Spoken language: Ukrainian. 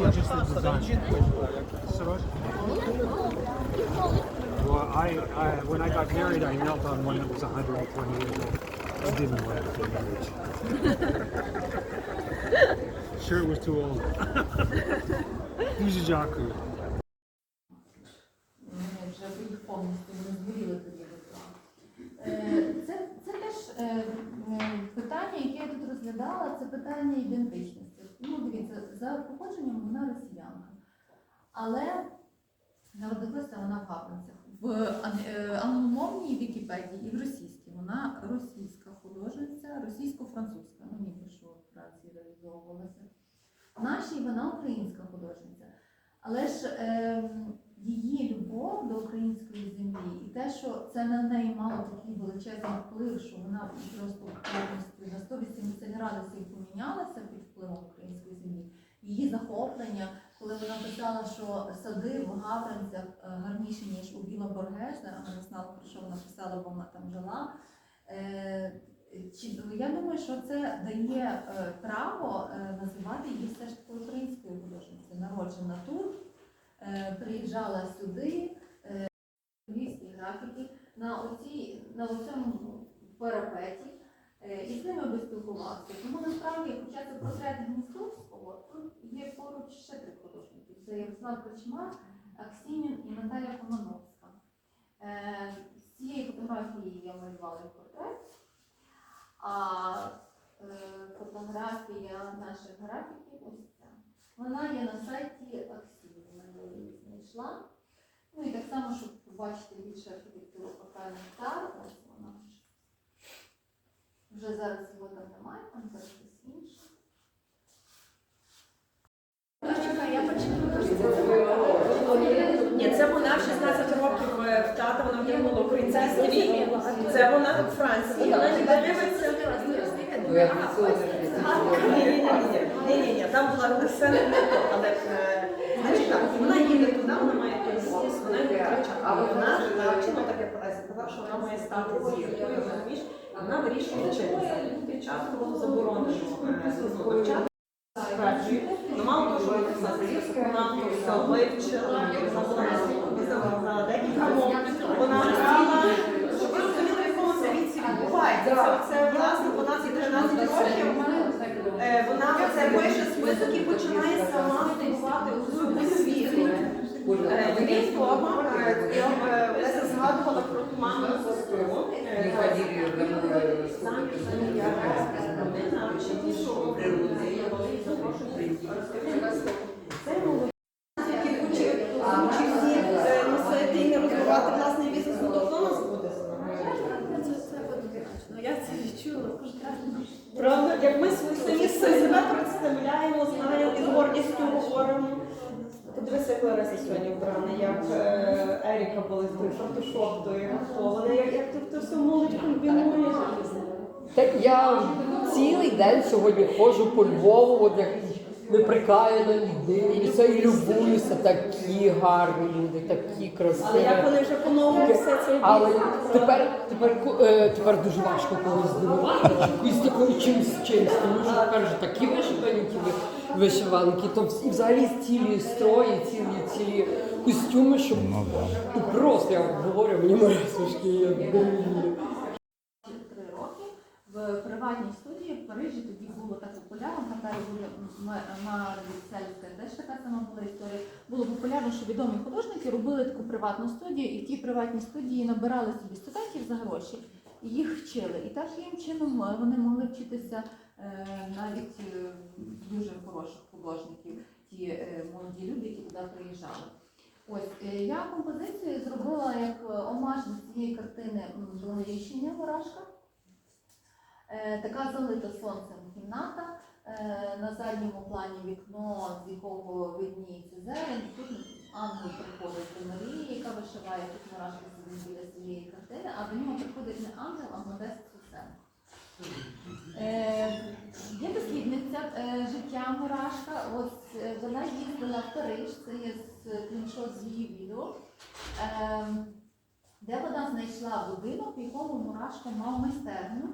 Well, I, I, when I got married, I knelt on one that was 120 years old. I didn't want the marriage. sure, it was too old. Тоді випла. Е, Це, це теж е, е, питання, яке я тут розглядала, це питання ідентичності. Ну, за походженням вона росіянка. Але народилася вона в Гавринцях. В е, англомовній Вікіпедії і в російській вона російська художниця, російсько-французька, ну ніби що в Франції реалізовувалася. Нашій вона українська художниця. Але ж е, її любов до української землі і те, що це на неї мало такий величезний вплив, що вона просто повністю на 180 градусів помінялася під впливом української землі. Її захоплення, коли вона писала, що сади в Гавринцях е, гарніші, ніж у Біла Боргеса, а вона знала, про що вона писала, бо вона там жила. Е, чи, я думаю, що це дає е, право називати її все ж таки українською художницею. Народжена тут, приїжджала сюди, львівські графіки на оцій, на оцьому парапеті, і з ними би спілкувався. Тому насправді, хоча це портрет Гністовського, тут поруч ще три художники. Це Ярослав Кричмар, Аксінін і Наталя Комановська. Е, З цієї фотографії я малювала портрет. А е, фотографія наших графіків ось ця. Вона є на сайті Аксії, вона її знайшла. Ну і так само, щоб побачити більше архітектуру фокальних тар, ось вона. Вже зараз його там немає, там зараз щось інше. Ні, це вона в 16 років е, в тата, вона вдягнула український стрій. Це вона у Франції. Вона ніби дивиться. Ні, ні, ні, там була то, але е, значить так, вона їде туди, вона має пересіс, вона не втрачає. А вона навчила таке сказала, що вона має стати зіркою, розумієш? Вона вирішує вчитися. Часом було заборонено е, ну, вивчати. Справді. Ну, мало того, що вона вивчила, вона була мов. Вона грала, щоб ви розуміли, в якому це віці відбувається. Це, власне вона 12-13 років. Е, Вона це пише список і починає сама здобувати у освіту. Е, Крім е, я е, згадувала про туманну костюму. Самі самі я родина, чи ті, що це молоді, які хочуть всі е, носити розвивати власний бізнес, ну то хто нас буде? Ну я це відчула кожен раз. Правда, як ми свої самі себе представляємо, знаємо і з гордістю говоримо. Подивися, як Лариса сьогодні вбрана, як е, Еріка була з той фартушок, готована, як, як ти то все молодь комбінуєш. Так я цілий день сьогодні ходжу по Львову, от як неприкаяно і дивлюся, і любуюся. Такі гарні люди, такі Але красиві. як вони вже по-новому все це Але тепер, тепер, ко- е, тепер дуже важко когось здивувати. І з такою чимсь чимсь, тому що тепер вже такі вишивані ті ви- вишиванки, то взагалі цілі строї, цілі цілі костюми, що ну, просто я говорю, мені мурашки, я дивлюся. три роки в приватній студії в Парижі тоді було так популярно, пам'ятаю, Марвіцельська теж така сама була історія. Було популярно, що відомі художники робили таку приватну студію, і в тій приватній студії набирали собі студентів за гроші і їх вчили. І таким чином е, вони могли вчитися е, навіть е, дуже хороших художників, ті молоді люди, які туди приїжджали. Ось я композицію зробила як омаж до цієї картини Благовіщення Ворожка. Е, Така залита сонцем кімната. Е, На задньому плані вікно, з якого видніється зелень. Тут ангел приходить до Марії, яка вишиває тут мурашки сидить біля цієї картини, а до нього приходить не ангел, а Модест Сусенко. Е, Є дослідниця е, життя Мурашка. Ось е, вона їздила в Париж, це є з кліншот з її відео, е, де вона знайшла будинок, в якому Мурашко мав майстерню.